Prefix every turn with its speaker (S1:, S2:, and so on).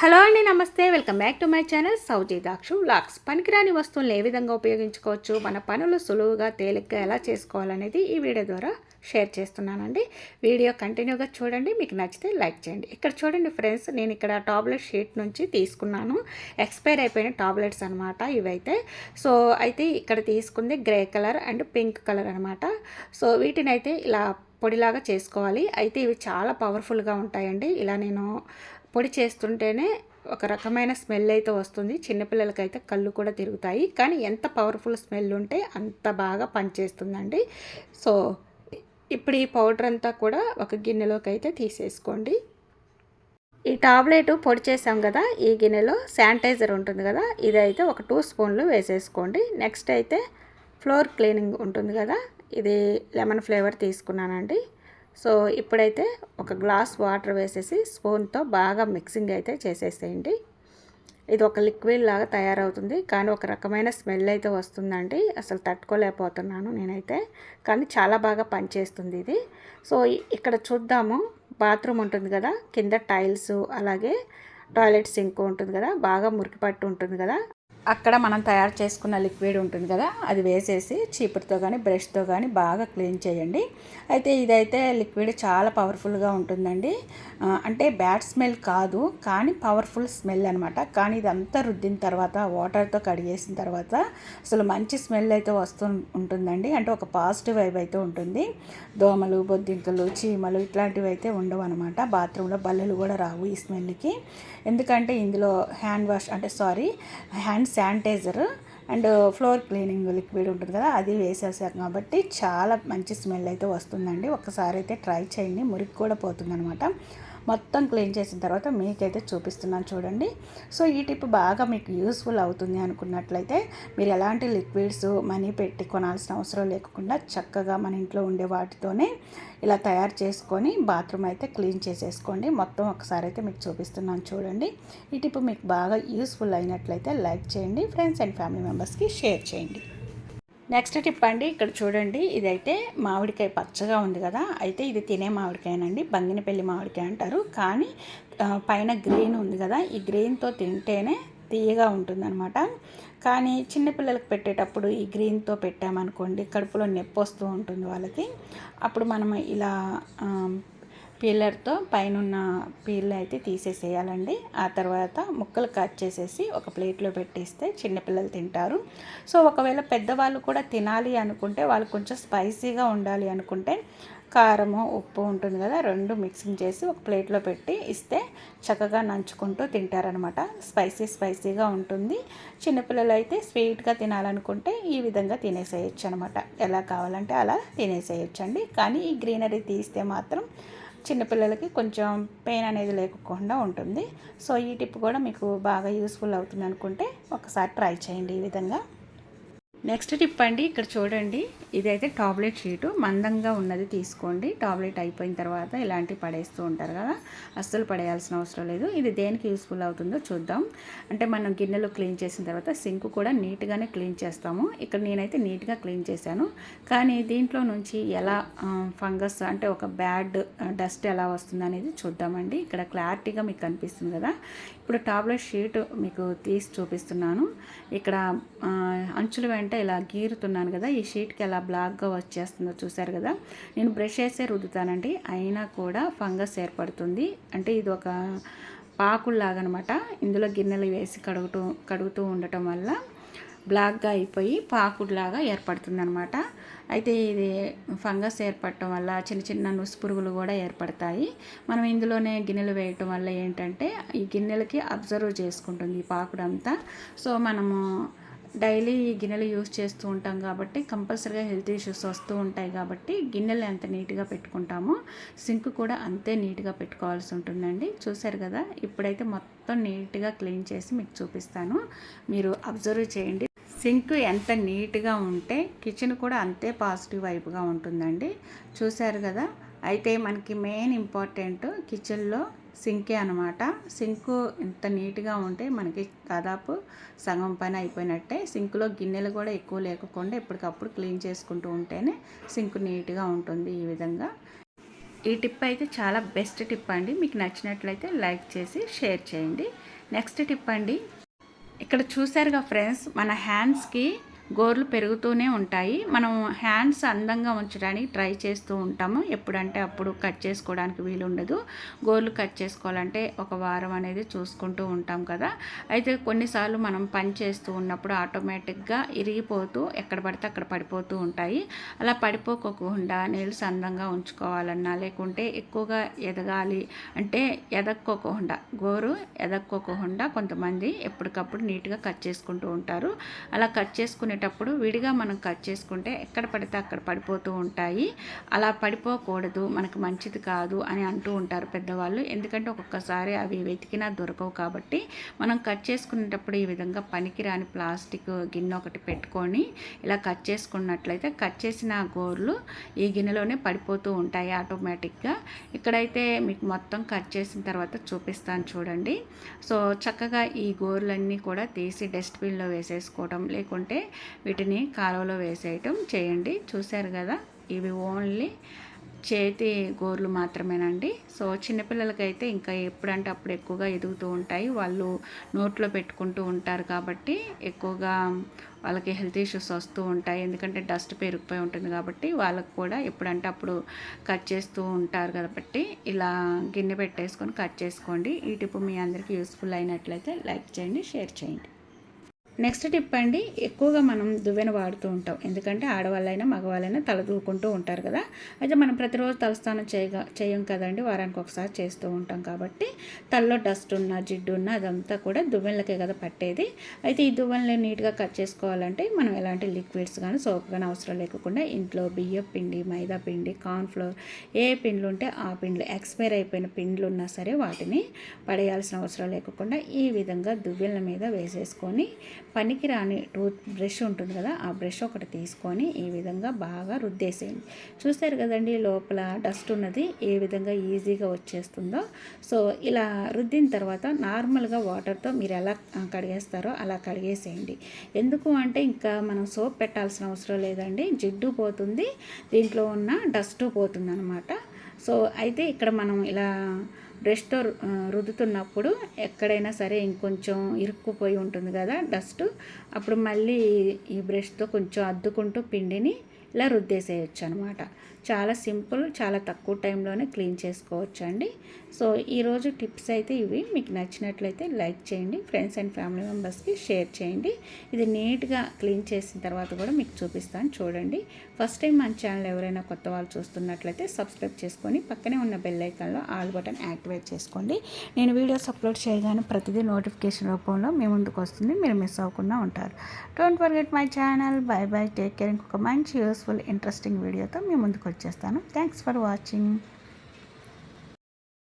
S1: Hello అండి నమస్తే. Welcome back to my channel సౌజీ దాక్షు లాక్స్ పనికిరాని వస్తువులను ఏ విధంగా ఉపయోగించుకోవచ్చు మన పనులు సులువుగా తేలిగ్గా ఎలా చేసుకోవాలనేది ఈ వీడియో ద్వారా షేర్ చేస్తున్నానండి. వీడియో కంటిన్యూగా చూడండి మీకు నచ్చితే లైక్ చేయండి. ఇక్కడ చూడండి ఫ్రెండ్స్ నేను ఇక్కడ టాబ్లెట్ షీట్ నుంచి తీసుకున్నాను. ఎక్స్పైర్ అయిపోయిన టాబ్లెట్స్ అనమాట ఇవైతే. సో అయితే ఇక్కడ తీసుకుంది grey colour and pink colour అనమాట సో వీటిని అయితే ఇలా పొడిలాగా చేసుకోవాలి. అయితే ఇవి చాలా పవర్ఫుల్గా ఉంటాయండి. ఇలా నేను పొడి చేస్తుంటేనే ఒక రకమైన స్మెల్ అయితే వస్తుంది. చిన్నపిల్లలకైతే కళ్ళు కూడా తిరుగుతాయి. కానీ ఎంత పవర్ఫుల్ స్మెల్ ఉంటే అంత బాగా పనిచేస్తుందండి. సో ఇప్పుడు ఈ పౌడర్ అంతా కూడా ఒక గిన్నెలోకి అయితే తీసేసుకోండి. ఈ టాబ్లెట్ పొడి చేసాం కదా ఈ గిన్నెలో శానిటైజర్ ఉంటుంది కదా ఇదైతే ఒక టూ స్పూన్లు వేసేసుకోండి. నెక్స్ట్ అయితే ఫ్లోర్ క్లీనింగ్ ఉంటుంది కదా ఇది లెమన్ ఫ్లేవర్ తీసుకున్నానండి. సో ఇప్పుడైతే ఒక గ్లాస్ వాటర్ వేసేసి స్పూన్తో బాగా మిక్సింగ్ అయితే చేసేసేయండి. ఇది ఒక లిక్విడ్ లాగా తయారవుతుంది. కానీ ఒక రకమైన స్మెల్ అయితే వస్తుందండి. అసలు తట్టుకోలేకపోతున్నాను నేనైతే. కానీ చాలా బాగా పనిచేస్తుంది ఇది. సో ఇక్కడ చూద్దాము. బాత్రూమ్ ఉంటుంది కదా కింద టైల్స్ అలాగే టాయిలెట్ సింక్ ఉంటుంది కదా బాగా మురికి పట్టు ఉంటుంది కదా. అక్కడ మనం తయారు చేసుకున్న లిక్విడ్ ఉంటుంది కదా అది వేసేసి చీపురుతో కానీ బ్రష్తో కానీ బాగా క్లీన్ చేయండి. అయితే ఇదైతే లిక్విడ్ చాలా పవర్ఫుల్గా ఉంటుందండి. అంటే బ్యాడ్ స్మెల్ కాదు కానీ పవర్ఫుల్ స్మెల్ అనమాట కానీ ఇదంతా రుద్దిన తర్వాత వాటర్తో కడిగేసిన తర్వాత అసలు మంచి స్మెల్ అయితే వస్తూ ఉంటుందండి. అంటే ఒక పాజిటివ్ వైబ్ అయితే ఉంటుంది. దోమలు బొద్దింకలు చీమలు ఇట్లాంటివి అయితే ఉండవు అనమాట బాత్రూంలో బల్లలు కూడా రావు ఈ స్మెల్కి. ఎందుకంటే ఇందులో హ్యాండ్ వాష్ అంటే sorry hands sanitiser and floor cleaning liquid ఉంటుంది కదా అది వేసేసాం కాబట్టి చాలా మంచి స్మెల్ అయితే వస్తుందండి. ఒకసారి అయితే ట్రై చేయండి మురికి కూడా పోతుందనమాట మొత్తం క్లీన్ చేసిన తర్వాత మీకైతే చూపిస్తున్నాను చూడండి. సో ఈ టిప్ బాగా మీకు యూస్ఫుల్ అవుతుంది అనుకున్నట్లయితే మీరు ఎలాంటి లిక్విడ్స్ మనీ పెట్టి కొనాల్సిన అవసరం లేకుండా చక్కగా మన ఇంట్లో ఉండే వాటితోనే ఇలా తయారు చేసుకొని బాత్రూమ్ అయితే క్లీన్ చేసేసుకోండి. మొత్తం ఒకసారి అయితే మీకు చూపిస్తున్నాను చూడండి. ఈ టిప్ మీకు బాగా యూస్ఫుల్ అయినట్లయితే లైక్ చేయండి. ఫ్రెండ్స్ అండ్ ఫ్యామిలీ మెంబర్స్కి షేర్ చేయండి. నెక్స్ట్ టిప్ అండి ఇక్కడ చూడండి ఇదైతే మామిడికాయ పచ్చగా ఉంది కదా అయితే ఇది తినే మామిడికాయనండి బంగినపల్లి మామిడికాయ అంటారు. కానీ పైన గ్రీన్ ఉంది కదా ఈ గ్రీన్తో తింటేనే తీయగా ఉంటుందన్నమాట. కానీ చిన్నపిల్లలకు పెట్టేటప్పుడు ఈ గ్రీన్తో పెట్టామనుకోండి కడుపులో నొప్పి వస్తూ ఉంటుంది వాళ్ళకి. అప్పుడు మనం ఇలా పీలర్తో పైన పీల్ అయితే తీసేసేయాలండి. ఆ తర్వాత ముక్కలు కట్ చేసేసి ఒక ప్లేట్లో పెట్టిస్తే చిన్నపిల్లలు తింటారు. సో ఒకవేళ పెద్దవాళ్ళు కూడా తినాలి అనుకుంటే వాళ్ళు కొంచెం స్పైసీగా ఉండాలి అనుకుంటే కారము ఉప్పు ఉంటుంది కదా రెండు మిక్సింగ్ చేసి ఒక ప్లేట్లో పెట్టి ఇస్తే చక్కగా నంచుకుంటూ తింటారనమాట. స్పైసీ స్పైసీగా ఉంటుంది. చిన్నపిల్లలు అయితే స్వీట్గా తినాలనుకుంటే ఈ విధంగా తినేసేయచ్చు అనమాట ఎలా కావాలంటే అలా తినేసేయచ్చండి. కానీ ఈ గ్రీనరీ తీస్తే మాత్రం చిన్నపిల్లలకి కొంచెం పెయిన్ అనేది లేకుండా ఉంటుంది. సో ఈ టిప్ కూడా మీకు బాగా యూస్ఫుల్ అవుతుంది అనుకుంటే ఒకసారి ట్రై చేయండి ఈ విధంగా. నెక్స్ట్ టిప్ అండి ఇక్కడ చూడండి. ఇదైతే టాబ్లెట్ షీటు. మందంగా ఉన్నది తీసుకోండి. టాబ్లెట్ అయిపోయిన తర్వాత ఇలాంటివి పడేస్తూ ఉంటారు కదా. అస్సలు పడేయాల్సిన అవసరం లేదు. ఇది దేనికి యూస్ఫుల్ అవుతుందో చూద్దాం. అంటే మనం గిన్నెలు క్లీన్ చేసిన తర్వాత సింక్ కూడా నీట్గానే క్లీన్ చేస్తాము. ఇక్కడ నేనైతే నీట్గా క్లీన్ చేశాను. కానీ దీంట్లో నుంచి ఎలా ఫంగస్ అంటే ఒక బ్యాడ్ డస్ట్ ఎలా వస్తుంది అనేది చూద్దామండి. ఇక్కడ క్లారిటీగా మీకు కనిపిస్తుంది కదా. ఇప్పుడు టాబ్లెట్ షీట్ మీకు తీసి చూపిస్తున్నాను. ఇక్కడ అంచుల వెంట ఇలా గీరుతున్నాను కదా ఈ షీట్కి ఎలా బ్లాక్గా వచ్చేస్తుందో చూసారు కదా. నేను బ్రష్ వేసే రుద్దుతానండి అయినా కూడా ఫంగస్ ఏర్పడుతుంది. అంటే ఇది ఒక పాకుల్లాగనమాట. ఇందులో గిన్నెలు వేసి కడుగుతూ కడుగుతూ ఉండటం వల్ల బ్లాక్గా అయిపోయి పాకుడులాగా ఏర్పడుతుంది అనమాట అయితే ఇది ఫంగస్ ఏర్పడటం వల్ల చిన్న చిన్న నుసు పురుగులు కూడా ఏర్పడతాయి. మనం ఇందులోనే గిన్నెలు వేయటం వల్ల ఏంటంటే ఈ గిన్నెలకి అబ్జర్వ్ చేసుకుంటుంది ఈ పాకుడంతా. సో మనము డైలీ ఈ గిన్నెలు యూస్ చేస్తూ ఉంటాం కాబట్టి కంపల్సరీగా హెల్త్ ఇష్యూస్ వస్తూ ఉంటాయి కాబట్టి గిన్నెలు ఎంత నీట్గా పెట్టుకుంటామో సింక్ కూడా అంతే నీట్గా పెట్టుకోవాల్సి ఉంటుందండి. చూసారు కదా ఇప్పుడైతే మొత్తం నీట్గా క్లీన్ చేసి మీకు చూపిస్తాను. మీరు అబ్జర్వ్ చేయండి. సింక్ ఎంత నీట్గా ఉంటే కిచెన్ కూడా అంతే పాజిటివ్ వైపుగా ఉంటుందండి. చూశారు కదా అయితే మనకి మెయిన్ ఇంపార్టెంట్ కిచెన్లో సింకే అనమాట సింకు ఇంత నీట్గా ఉంటే మనకి దాదాపు సగం పని అయిపోయినట్టే. సింకులో గిన్నెలు కూడా ఎక్కువ లేకుండా ఎప్పటికప్పుడు క్లీన్ చేసుకుంటూ ఉంటేనే సింక్ నీట్గా ఉంటుంది ఈ విధంగా. ఈ టిప్ అయితే చాలా బెస్ట్ టిప్ అండి. మీకు నచ్చినట్లయితే లైక్ చేసి షేర్ చేయండి. నెక్స్ట్ టిప్ అండి. ఇక్కడ చూసారుగా ఫ్రెండ్స్ మన హ్యాండ్స్కి గోర్లు పెరుగుతూనే ఉంటాయి. మనం హ్యాండ్స్ అందంగా ఉంచడానికి ట్రై చేస్తూ ఉంటాము. ఎప్పుడంటే అప్పుడు కట్ చేసుకోవడానికి వీలుండదు గోర్లు కట్ చేసుకోవాలంటే ఒక వారం అనేది చూసుకుంటూ ఉంటాం కదా. అయితే కొన్నిసార్లు మనం పని చేస్తూ ఉన్నప్పుడు ఆటోమేటిక్గా ఇరిగిపోతూ ఎక్కడ పడితే అక్కడ పడిపోతూ ఉంటాయి. అలా పడిపోకోకుండా నీల్స్ అందంగా ఉంచుకోవాలన్నా లేకుంటే ఎక్కువగా ఎదగాలి అంటే ఎదక్కోకుండా గోరు ఎదక్కోకుండా కొంతమంది ఎప్పటికప్పుడు నీట్గా కట్ చేసుకుంటూ ఉంటారు. అలా కట్ చేసుకునే చేసుకునేటప్పుడు విడిగా మనం కట్ చేసుకుంటే ఎక్కడ పడితే అక్కడ పడిపోతూ ఉంటాయి. అలా పడిపోకూడదు మనకు మంచిది కాదు అని అంటూ ఉంటారు పెద్దవాళ్ళు. ఎందుకంటే ఒక్కొక్కసారి అవి వెతికినా దొరకవు కాబట్టి మనం కట్ చేసుకునేటప్పుడు ఈ విధంగా పనికిరాని ప్లాస్టిక్ గిన్నె ఒకటి పెట్టుకొని ఇలా కట్ చేసుకున్నట్లయితే కట్ చేసిన గోర్లు ఈ గిన్నెలోనే పడిపోతూ ఉంటాయి ఆటోమేటిక్గా. ఇక్కడైతే మీకు మొత్తం కట్ చేసిన తర్వాత చూపిస్తాను చూడండి. సో చక్కగా ఈ గోర్లన్నీ కూడా తీసి డస్ట్బిన్లో వేసేసుకోవడం లేకుంటే వీటిని కాలువలో వేసేయటం చేయండి. చూశారు కదా? ఇవి ఓన్లీ చేతి గోర్లు మాత్రమేనండి. సో చిన్నపిల్లలకైతే ఇంకా ఎప్పుడంటే అప్పుడు ఎక్కువగా ఎదుగుతూ ఉంటాయి. వాళ్ళు నోట్లో పెట్టుకుంటూ ఉంటారు కాబట్టి ఎక్కువగా వాళ్ళకి హెల్త్ ఇష్యూస్ వస్తూ ఉంటాయి. ఎందుకంటే డస్ట్ పెరిగిపోయి ఉంటుంది కాబట్టి వాళ్ళకు కూడా ఎప్పుడంటే అప్పుడు కట్ చేస్తూ ఉంటారు కాబట్టి ఇలా గిన్నె పెట్టేసుకొని కట్ చేసుకోండి. ఈ టిప్పు మీ అందరికీ యూస్ఫుల్ అయినట్లయితే లైక్ చేయండి షేర్ చేయండి. నెక్స్ట్ టిప్ అండి ఎక్కువగా మనం దువ్వెన వాడుతూ ఉంటాం. ఎందుకంటే ఆడవాళ్ళైనా మగవాళ్ళైనా తల దూకుంటూ ఉంటారు కదా. అయితే మనం ప్రతిరోజు తలస్నానం చేయగా చేయం కదండి వారానికి ఒకసారి చేస్తూ ఉంటాం కాబట్టి తలలో డస్ట్ ఉన్న జిడ్డు ఉన్న అదంతా కూడా దువ్వెనలకే కదా పట్టేది. అయితే ఈ దువ్వెనలు నీట్గా కట్ చేసుకోవాలంటే మనం ఎలాంటి లిక్విడ్స్ కానీ సోప్ కానీ అవసరం లేకుండా ఇంట్లో బియ్యం పిండి మైదా పిండి కార్న్ఫ్లోర్ ఏ పిండ్లు ఉంటే ఆ పిండ్లు ఎక్స్పైర్ అయిపోయిన పిండ్లు ఉన్నా సరే వాటిని పడేయాల్సిన అవసరం లేకుండా ఈ విధంగా దువ్వెల మీద వేసేసుకొని పనికిరాని టూత్ బ్రష్ ఉంటుంది కదా ఆ బ్రష్ ఒకటి తీసుకొని ఈ విధంగా బాగా రుద్దేసేయండి. చూస్తారు కదండి లోపల డస్ట్ ఉన్నది ఏ విధంగా ఈజీగా వచ్చేస్తుందో. సో ఇలా రుద్దిన తర్వాత నార్మల్గా వాటర్తో మీరు ఎలా కడిగేస్తారో అలా కడిగేసేయండి. ఎందుకు అంటే ఇంకా మనం సోప్ పెట్టాల్సిన అవసరం లేదండి. జిడ్డు పోతుంది దీంట్లో ఉన్న డస్ట్ పోతుంది అనమాట సో అయితే ఇక్కడ మనం ఇలా బ్రష్తో రుద్దుతున్నప్పుడు ఎక్కడైనా సరే ఇంకొంచెం ఇరుక్కుపోయి ఉంటుంది కదా డస్ట్ అప్పుడు మళ్ళీ ఈ బ్రష్తో కొంచెం అద్దుకుంటూ పిండిని ఇలా రుద్దేసేయచ్చు అనమాట చాలా సింపుల్ చాలా తక్కువ టైంలోనే క్లీన్ చేసుకోవచ్చు అండి సో ఈరోజు టిప్స్ అయితే ఇవి. మీకు నచ్చినట్లయితే లైక్ చేయండి ఫ్రెండ్స్ అండ్ ఫ్యామిలీ మెంబర్స్కి షేర్ చేయండి. ఇది నీట్గా క్లీన్ చేసిన తర్వాత కూడా మీకు చూపిస్తాను చూడండి. ఫస్ట్ టైం మన ఛానల్ ఎవరైనా కొత్త వాళ్ళు చూస్తున్నట్లయితే సబ్స్క్రైబ్ చేసుకొని పక్కనే ఉన్న బెల్ ఐకాన్లో ఆల్ బటన్ యాక్టివేట్ చేసుకోండి. నేను వీడియోస్ అప్లోడ్ చేయగానే ప్రతిదీ నోటిఫికేషన్ రూపంలో మీ ముందుకు వస్తుంది మీరు మిస్ అవ్వకుండా ఉంటారు. Don't forget my channel. Bye bye. Take care. ఇంకొక మంచి యూస్ఫుల్ ఇంట్రెస్టింగ్ వీడియోతో మీ ముందుకు వచ్చేస్తాను థ్యాంక్స్ ఫర్ వాచింగ్